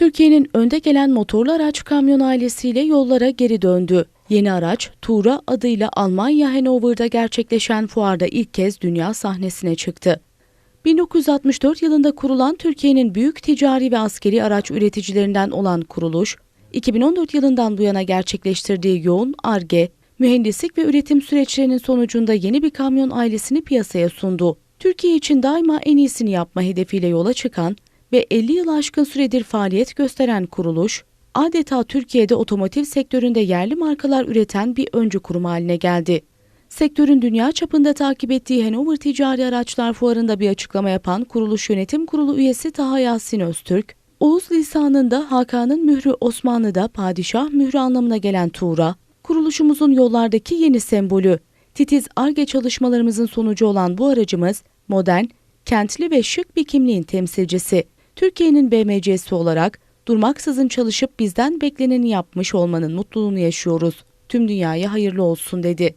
Türkiye'nin önde gelen motorlu araç kamyon ailesiyle yollara geri döndü. Yeni araç Tuğra adıyla Almanya Hannover'da gerçekleşen fuarda ilk kez dünya sahnesine çıktı. 1964 yılında kurulan Türkiye'nin büyük ticari ve askeri araç üreticilerinden olan kuruluş, 2014 yılından bu yana gerçekleştirdiği yoğun ARGE, mühendislik ve üretim süreçlerinin sonucunda yeni bir kamyon ailesini piyasaya sundu. Türkiye için daima en iyisini yapma hedefiyle yola çıkan ve 50 yıl aşkın süredir faaliyet gösteren kuruluş, adeta Türkiye'de otomotiv sektöründe yerli markalar üreten bir öncü kurum haline geldi. Sektörün dünya çapında takip ettiği Hanover Ticari Araçlar Fuarı'nda bir açıklama yapan Kuruluş Yönetim Kurulu üyesi Taha Yasin Öztürk, Oğuz lisanında Hakan'ın mührü Osmanlı'da padişah mührü anlamına gelen Tuğra, kuruluşumuzun yollardaki yeni sembolü. Titiz ARGE çalışmalarımızın sonucu olan bu aracımız, modern, kentli ve şık bir kimliğin temsilcisi. Türkiye'nin BMC'si olarak durmaksızın çalışıp bizden bekleneni yapmış olmanın mutluluğunu yaşıyoruz. Tüm dünyaya hayırlı olsun dedi.